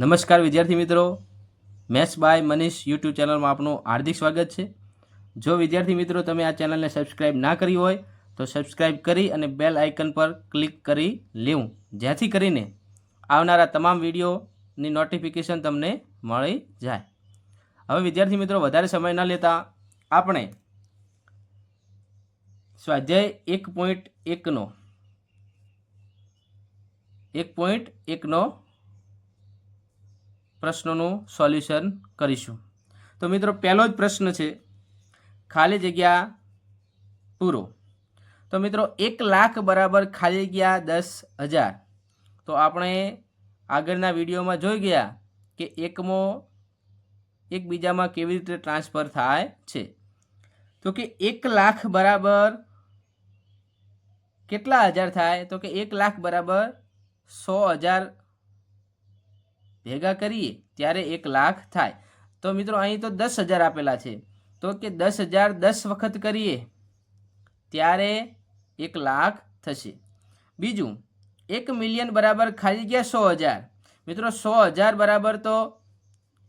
નમસ્કાર વિદ્યાર્થી મિત્રો. મેથ્સ બાય મનીષ યુટ્યુબ ચેનલમાં આપનું હાર્દિક સ્વાગત છે. જો વિદ્યાર્થી મિત્રો તમે આ ચેનલને સબસ્ક્રાઇબ ના કરી હોય, તો સબસ્ક્રાઇબ કરી અને બેલ આઇકન પર ક્લિક કરી લેવું. જેથી કરીને આવનારા તમામ વિડીયોની નોટિફિકેશન તમને મળી જાય. હવે વિદ્યાર્થી મિત્રો, વધારે સમય ન લેતા આપણે સ્વાધ્યાય એક પોઈન્ટ એકનો, એક પોઈન્ટ એકનો પ્રશ્નોનું સોલ્યુશન કરીશું. તો મિત્રો, પહેલો જ પ્રશ્ન છે, ખાલી જગ્યા પૂરો. તો મિત્રો, એક લાખ બરાબર ખાલી જગ્યા દસ હજાર. તો આપણે આગળના વિડીયોમાં જોઈ ગયા કે એકમો એકબીજામાં કેવી રીતે ટ્રાન્સફર થાય છે. તો કે એક લાખ બરાબર કેટલા હજાર થાય? તો કે એક લાખ બરાબર સો હજાર ભેગા કરીએ ત્યારે એક લાખ થાય. તો મિત્રો, અહીં તો દસ હજાર આપેલા છે. તો કે દસ હજાર દસ વખત કરીએ ત્યારે એક લાખ થશે. બીજું, એક મિલિયન બરાબર ખાલી ગયા સો હજાર. મિત્રો, સો હજાર બરાબર તો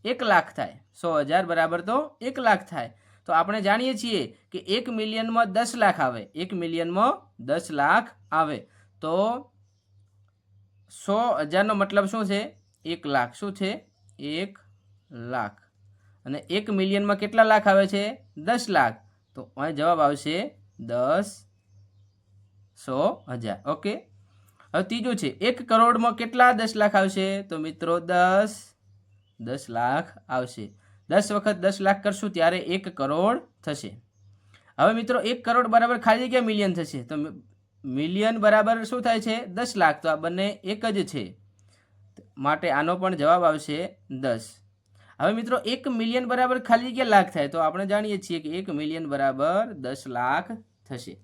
એક લાખ થાય. સો હજાર બરાબર તો એક લાખ થાય. તો આપણે જાણીએ છીએ કે એક મિલિયનમાં દસ લાખ આવે. એક મિલિયનમાં દસ લાખ આવે. તો સો હજારનો મતલબ શું છે? એક લાખ શું છે? એક લાખ. અને એક મિલિયનમાં કેટલા લાખ આવે છે? દસ લાખ. તો અહીં જવાબ આવશે દસ સો હજાર. ઓકે? હવે ત્રીજું છે, એક કરોડમાં કેટલા દસ લાખ આવશે? તો મિત્રો દસ દસ લાખ આવશે. દસ વખત દસ લાખ કરશું ત્યારે એક કરોડ થશે. હવે મિત્રો, એક કરોડ બરાબર ખાલી જગ્યા મિલિયન થશે. તો મિલિયન બરાબર શું થાય છે? દસ લાખ. તો આ બંને એક જ છે. માટે આનો પણ જવાબ આવશે દસ. હવે મિત્રો, એક મિલિયન બરાબર ખાલી જગ્યા લાખ થાય, તો આપણે જાણીએ છીએ કે એક મિલિયન બરાબર દસ લાખ થશે.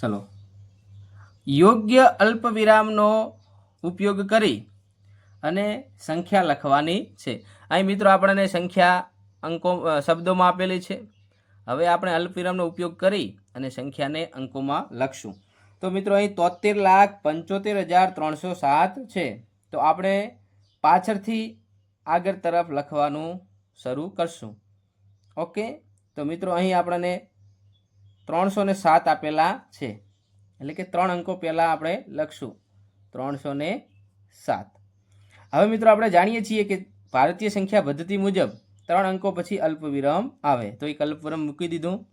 ચલો. યોગ્ય અલ્પ વિરામનો ઉપયોગ કરી અને સંખ્યા લખવાની છે. અહીં મિત્રો, આપણને સંખ્યા અંકો શબ્દોમાં આપેલી છે. હવે આપણે અલ્પ વિરામનો ઉપયોગ કરી અને સંખ્યાને અંકોમાં લખશું. તો મિત્રો અહીં તોતેર લાખ પંચોતેર હજાર ત્રણસો સાત છે. તો આપણે પાછળથી આગળ તરફ લખવાનું શરૂ કરશું. ઓકે? તો મિત્રો અહીં આપણને ત્રણસો ને સાત આપેલા છે. એટલે કે ત્રણ અંકો પહેલાં આપણે લખશું. ત્રણસો ને સાત. હવે મિત્રો આપણે જાણીએ છીએ કે ભારતીય સંખ્યા પદ્ધતિ મુજબ ત્રણ અંકો પછી અલ્પવિરામ આવે. તો એક અલ્પવિરામ મૂકી દીધું.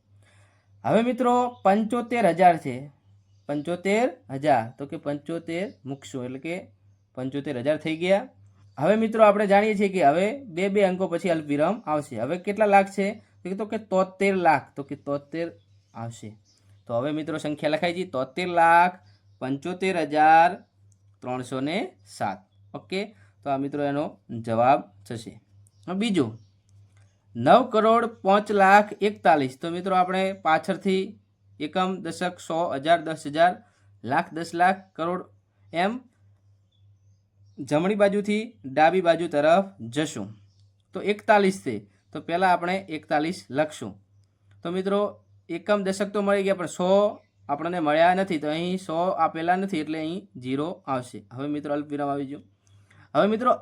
હવે મિત્રો પંચોતેર હજાર છે. પંચોતેર હજાર. તો કે પંચોતેર મૂકશું, એટલે કે પંચોતેર હજાર થઈ ગયા. હવે મિત્રો આપણે જાણીએ છીએ કે હવે બે બે અંકો પછી અલ્પવિરામ આવશે. હવે કેટલા લાખ છે? તો કે તોતેર લાખ. તો કે તોતેર આવશે. તો હવે મિત્રો સંખ્યા લખાઈ છે તોતેર લાખ પંચોતેર હજાર ત્રણસો ને સાત. ઓકે? તો આ મિત્રો એનો જવાબ થશે. બીજું. નવ કરોડ પાંચ લાખ એકતાલીસ. તો મિત્રો આપણે પાછળથી એકમ દશક સો હજાર દસ હજાર લાખ દસ લાખ કરોડ એમ જમણી બાજુથી ડાબી બાજુ તરફ જશું. તો એકતાલીસ છે. તો પહેલાં આપણે એકતાલીસ લખશું. તો મિત્રો, એકમ દશક તો મળી ગયા, પણ સો આપણને મળ્યા નથી. તો અહીં સો આપેલા નથી, એટલે અહીં જીરો આવશે. હવે મિત્રો, અલ્પવિરામ આવી ગયું. હવે મિત્રો,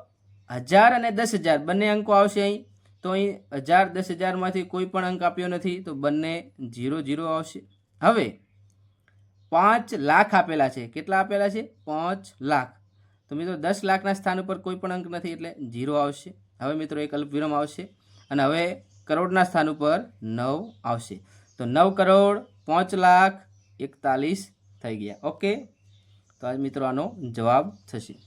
હજાર અને દસ હજાર, બંને અંકો આવશે અહીં. તો અહીં હજાર દસ હજારમાંથી કોઈ પણ અંક આપ્યો નથી, તો બંને જીરો જીરો આવશે. હવે પાંચ લાખ આપેલા છે. કેટલા આપેલા છે? પાંચ લાખ. તો મિત્રો દસ લાખના સ્થાન ઉપર કોઈ પણ અંક નથી એટલે ઝીરો આવશે. હવે મિત્રો એક અલ્પવિરામ આવશે અને હવે કરોડના સ્થાન ઉપર નવ આવશે. તો નવ કરોડ પાંચ લાખ એકતાલીસ થઈ ગયા. ઓકે? તો આ મિત્રો આનો જવાબ થશે.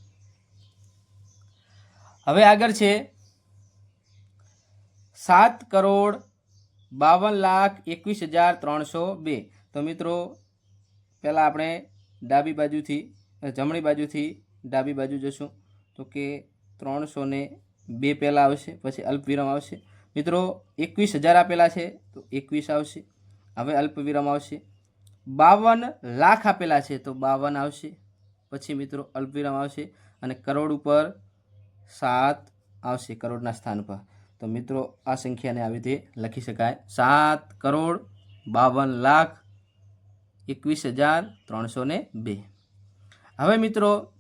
હવે આગળ છે. સાત કરોડ બાવન લાખ એકવીસ હજાર ત્રણસો બે. તો મિત્રો, પહેલાં આપણે ડાબી બાજુથી જમણી બાજુથી ડાબી બાજુ જશું. તો કે ત્રણસો ને બે પહેલાં આવશે, પછી અલ્પવિરામ આવશે. મિત્રો, એકવીસ હજાર આપેલા છે, તો એકવીસ આવશે. હવે અલ્પવિરામ આવશે. બાવન લાખ આપેલા છે, તો બાવન આવશે. પછી મિત્રો, અલ્પવિરામ આવશે અને કરોડ ઉપર સાત આવશે કરોડના સ્થાન પર તો મિત્રો, આ સંખ્યાને આવી રીતે લખી શકાય. સાત કરોડ બાવન લાખ એકવીસ હજાર ત્રણસો બે. હવે મિત્રો,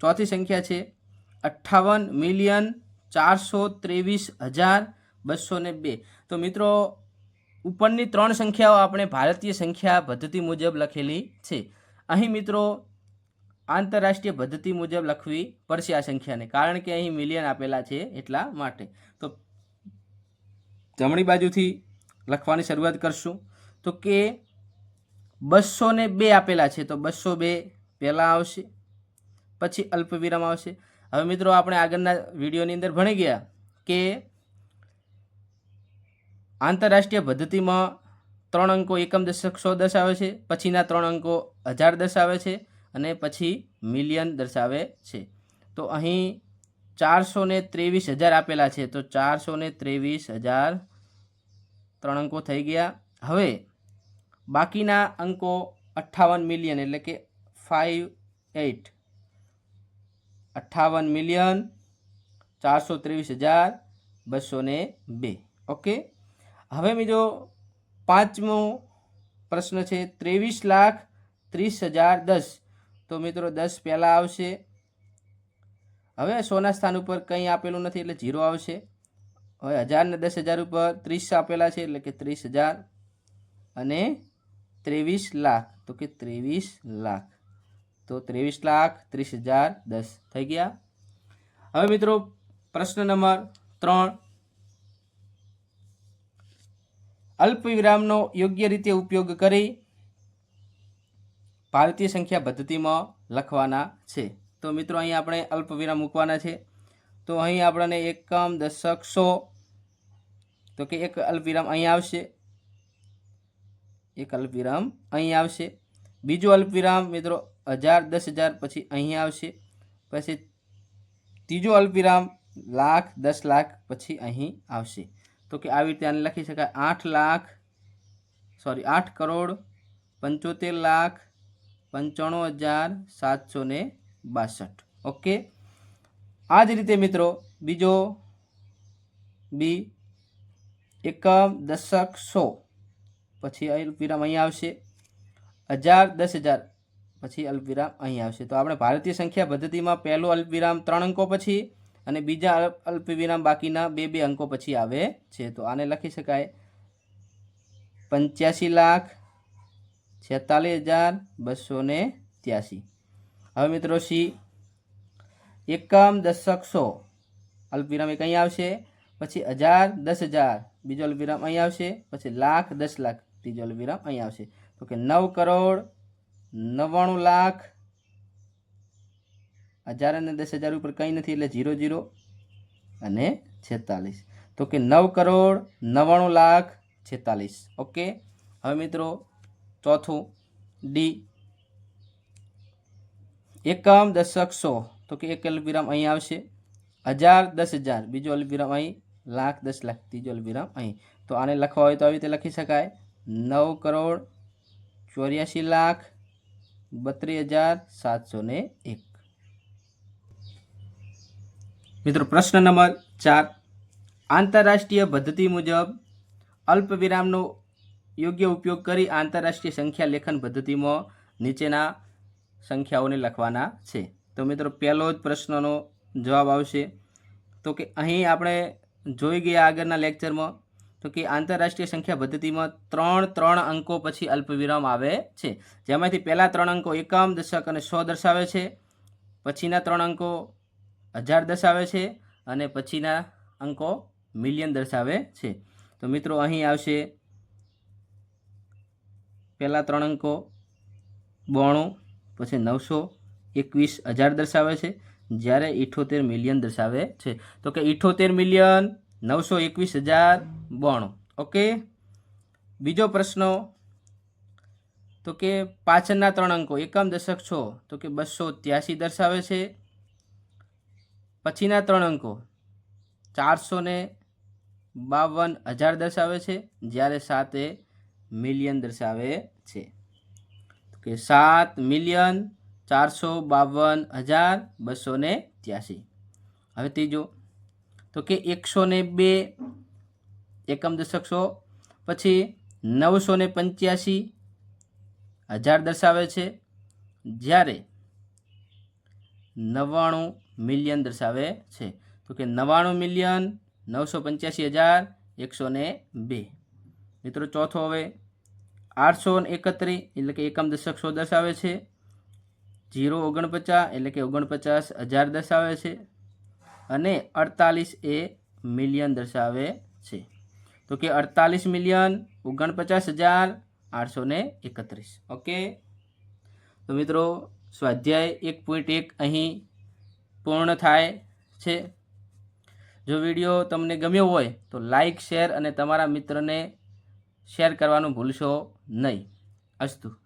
ચોથી સંખ્યા છે અઠ્ઠાવન મિલિયન ચારસો ત્રેવીસ હજાર બસો બે. તો મિત્રો, ઉપરની ત્રણ સંખ્યાઓ આપણે ભારતીય સંખ્યા પદ્ધતિ મુજબ લખેલી છે. અહીં મિત્રો, આંતરરાષ્ટ્રીય પદ્ધતિ મુજબ લખવી પડશે આ સંખ્યાને, કારણ કે અહીં મિલિયન આપેલા છે એટલા માટે. તો જમણી બાજુથી લખવાની શરૂઆત કરશું. તો કે બસો ને બે આપેલા છે, તો બસો બે પહેલાં આવશે, પછી અલ્પવિરામ આવશે. હવે મિત્રો આપણે આગળના વિડીયોની અંદર ભણી ગયા કે આંતરરાષ્ટ્રીય પદ્ધતિમાં ત્રણ અંકો એકમ દશક સો દર્શાવે છે, પછીના ત્રણ અંકો હજાર દર્શાવે છે અને પછી મિલિયન દર્શાવે છે. તો અહીં ચારસો ને ત્રેવીસ હજાર આપેલા છે, તો ચારસો ને ત્રેવીસ હજાર ત્રણ અંકો થઈ ગયા. હવે બાકીના અંકો અઠ્ઠાવન મિલિયન એટલે કે ફાઇવ એટ અઠ્ઠાવન મિલિયન ચારસો ત્રેવીસ હજાર બસો ને બે. ઓકે હવે બીજો પાંચમો પ્રશ્ન છે, ત્રેવીસ લાખ ત્રીસ હજાર દસ. તો મિત્રો દસ પહેલાં આવશે. હવે સોના સ્થાન ઉપર કંઈ આપેલું નથી એટલે ઝીરો આવશે. હવે હજારને દસ હજાર ઉપર ત્રીસ આપેલા છે એટલે કે ત્રીસ હજાર. અને ત્રેવીસ લાખ. તો કે ત્રેવીસ લાખ. તો ત્રેવીસ લાખ ત્રીસ હજાર દસ. થઈ ગયા? હવે મિત્રો, પ્રશ્ન નંબર ત્રણ. અલ્પ વિરામનો યોગ્ય રીતે ઉપયોગ કરી ભારતીય સંખ્યા પદ્ધતિમાં લખવાના છે. તો મિત્રો, અહીં આપણે અલ્પ વિરામ મૂકવાના છે. તો અહીં આપણને એકમ દશક સો. તો કે એક અલ્પવિરામ અહીં આવશે. એક અલ્પવિરામ અહીં આવશે. બીજો અલ્પવિરામ મિત્રો હજાર, દસ હજાર પછી અહીં આવશે. પછી ત્રીજો અલ્પવિરામ લાખ, દસ લાખ પછી અહીં આવશે. તો કે આવી રીતે આને લખી શકાય. આઠ લાખ સોરી આઠ કરોડ, પંચોતેર લાખ, પંચાણું હજાર, સાતસો ને બાસઠ. ઓકે? આ જ રીતે મિત્રો બીજો બી એકમ દશક સો. પછી અલ્પવિરામ અહીં આવશે. હજાર, દસ હજાર. પછી અલ્પવિરામ અહીં આવશે. તો આપણે ભારતીય સંખ્યા પદ્ધતિમાં પહેલો અલ્પવિરામ ત્રણ અંકો પછી અને બીજા અલ્પ- અલ્પવિરામ બાકીના બે બે અંકો પછી આવે છે. તો આને લખી શકાય. પંચ્યાસી લાખ, છેતાલીસ હજાર, બસો ને ત્યાસી. હવે મિત્રો સી. એકમ દશક સો. અલ્પવિરામ એક અહીં આવશે. પછી હજાર, દસ હજાર. બીજો અલ્પવિરામ અહીં આવશે. પછી લાખ, દસ લાખ. ત્રીજો અલ્પવિરામ અહીં આવશે. તો કે નવ કરોડ નવ્વાણું લાખ હજાર અને દસ હજાર ઉપર કંઈ નથી એટલે ઝીરો ઝીરો અને છેતાલીસ. તો કે નવ કરોડ નવ્વાણું લાખ છેતાલીસ. ઓકે? હવે મિત્રો, ચોથું ડી. એકમ દશક સો. તો કે એક અલ્પવિરામ અહીં આવશે. હજાર દસ હજાર. બીજો અલ્પવિરામ અહીં લાખ દસ લાખ. ત્રીજો અલ્પવિરામ અહીં. તો આને લખવા હોય તો આવી રીતે લખી શકાય. નવ કરોડ ચોર્યાસી લાખ બત્રીસ હજાર સાતસો ને એક. મિત્રો, પ્રશ્ન નંબર ચાર. આંતરરાષ્ટ્રીય પદ્ધતિ મુજબ અલ્પવિરામનો યોગ્ય ઉપયોગ કરી આંતરરાષ્ટ્રીય સંખ્યા લેખન પદ્ધતિમાં નીચેના સંખ્યાઓને લખવાના છે. તો મિત્રો, પહેલો જ પ્રશ્નનો જવાબ આવશે. તો કે અહીં આપણે જોઈ ગયા આગળના લેક્ચરમાં તો કે આંતરરાષ્ટ્રીય સંખ્યા પદ્ધતિમાં ત્રણ ત્રણ અંકો પછી અલ્પવિરામ આવે છે. જેમાંથી પહેલાં ત્રણ અંકો એકમ દશક અને સો દર્શાવે છે. પછીના ત્રણ અંકો હજાર દર્શાવે છે અને પછીના અંકો મિલિયન દર્શાવે છે. તો મિત્રો, અહીં આવશે પહેલાં ત્રણ અંકો બોણું, પછી નવસો એકવીસ હજાર દર્શાવે છે. જ્યારે ઇઠોતેર મિલિયન દર્શાવે છે. તો કે ઇઠોતેર મિલિયન નવસો એકવીસ હજાર બોણું. ઓકે? બીજો પ્રશ્ન, તો કે પાછળના ત્રણ અંકો, એકમ દશક છો, તો કે બસો ત્યાસી દર્શાવે છે. પછીના ત્રણ અંકો, ચારસો ને બાવન હજાર દર્શાવે છે, જ્યારે સાતે મિલિયન દર્શાવે છે. કે સાત મિલિયન ચારસો બાવન હજાર બસો ત્યાસી. હવે ત્રીજો, તો કે એકસો ને બે એકમ દશકશો પછી નવસો ને પંચ્યાસી હજાર દર્શાવે છે. જ્યારે નવ્વાણું મિલિયન દર્શાવે છે. તો કે નવ્વાણું મિલિયન નવસો પંચ્યાસી હજાર એકસો ને બે. મિત્રો, ચોથો હવે આઠસો એકત્રીસ એટલે કે એકમ દશક સો દર્શાવે છે. જીરો ઓગણપચાસ એટલે કે ઓગણપચાસ હજાર દર્શાવે છે. અને અડતાલીસ એ મિલિયન દર્શાવે છે. તો કે અડતાલીસ મિલિયન ઓગણપચાસ હજાર આઠસો એકત્રીસ. ઓકે? તો મિત્રો, સ્વાધ્યાય એક પોઈન્ટ એક અહીં પૂર્ણ થાય છે. જો વીડિયો તમને ગમ્યો હોય તો લાઈક શેર અને તમારા મિત્રને શેર કરવાનું ભૂલશો નહીં. અસ્તુ.